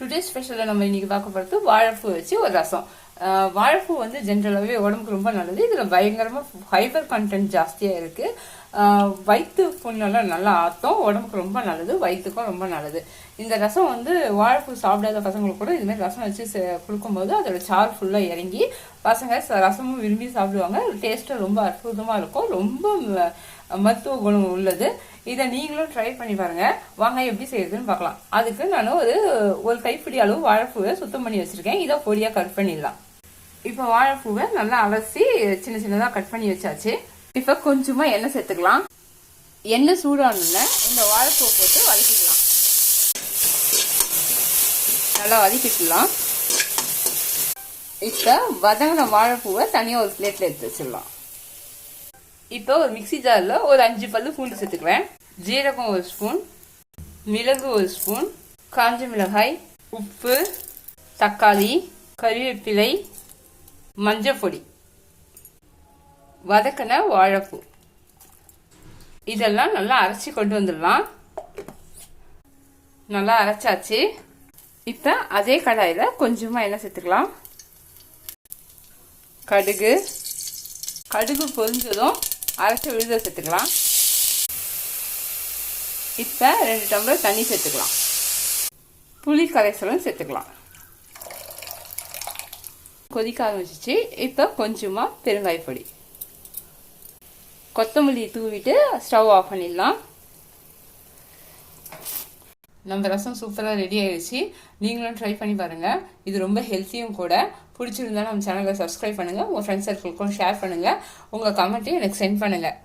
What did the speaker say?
Today ஸ்பெஷலில் நம்ம இன்றைக்கி பார்க்க போகிறது வாழைப்பூ வச்சு ஒரு ரசம். வாழைப்பூ வந்து ஜென்ரலாகவே உடம்புக்கு ரொம்ப நல்லது. இதில் பயங்கரமாக ஃபைபர் கண்டென்ட் ஜாஸ்தியாக இருக்குது வயிற்று புண்ணெல்லாம் நல்லா ஆற்றும் உடம்புக்கு ரொம்ப நல்லது வயிற்றுக்கும் ரொம்ப நல்லது. இந்த ரசம் வந்து வாழைப்பூ சாப்பிடாத பசங்களுக்கு கூட இதுமாதிரி ரசம் வச்சு கொடுக்கும்போது அதோட சாறு ஃபுல்லாக இறங்கி பசங்க ரசமும் விரும்பி சாப்பிடுவாங்க. டேஸ்ட்டும் ரொம்ப அற்புதமாக இருக்கும். ரொம்ப மருத்துவ குணம் உள்ளது. இதை நீங்களும் ட்ரை பண்ணி பாருங்க. வாங்க எப்படி செய்யுதுன்னு பார்க்கலாம். அதுக்கு நான் ஒரு ஒரு கைப்பிடி அளவு வாழைப்பூவை சுத்தம் பண்ணி வச்சிருக்கேன். இதை பொடியாக கட் பண்ணிடலாம். இப்போ வாழைப்பூவை நல்லா அலசி சின்ன சின்னதாக கட் பண்ணி வச்சாச்சு. இப்போ கொஞ்சமாக எண்ணெய் சேர்த்துக்கலாம். எண்ணெய் சூடானோடனே இந்த வாழைப்பூவை போட்டு வதக்கிக்கலாம். நல்லா வதக்கிக்கலாம். இப்போ வதங்கின வாழைப்பூவை தனியாக ஒரு பிளேட்டில் எடுத்து வச்சிடலாம். இப்போ ஒரு மிக்ஸி ஜாரில் ஒரு அஞ்சு பல்லு பூண்டு சேர்த்துக்குவேன். ஜீரகம் ஒரு ஸ்பூன் மிளகு ஒரு ஸ்பூன் காஞ்ச மிளகாய் உப்பு தக்காளி கறிவேப்பிலை மஞ்சள் பொடி வதக்கின வாழைப்பூ. இதெல்லாம் நல்லா அரைச்சி கொண்டு வந்துடலாம். நல்லா அரைச்சாச்சு. இப்போ அதே கடாயில் கொஞ்சமாக எண்ணெய் சேர்த்துக்கலாம். கடுகு. கடுகு பொரிஞ்சதும் அரைச்ச விழுத சேர்த்துக்கலாம். இப்போ ரெண்டு டம்ளர் தண்ணி சேர்த்துக்கலாம். புளி கரைசலும் சேர்த்துக்கலாம். கொதிக்க ஆரம்பிச்சிச்சு. இப்போ கொஞ்சமாக பெருங்காய பொடி கொத்தமல்லி தூவிட்டு ஸ்டவ் ஆஃப் பண்ணிடலாம். நம்ம ரசம் சூப்பராக ரெடி ஆயிடுச்சு. நீங்களும் ட்ரை பண்ணி பாருங்கள் இது ரொம்ப ஹெல்த்தியும் கூட. பிடிச்சிருந்தா நம்ம சேனலை சப்ஸ்கிரைப் பண்ணுங்கள் உங்கள் ஃப்ரெண்ட்ஸ் சர்க்கிள்க்கும் ஷேர் பண்ணுங்கள் உங்கள் கமெண்ட்டையும் எனக்கு சென்ட் பண்ணுங்கள்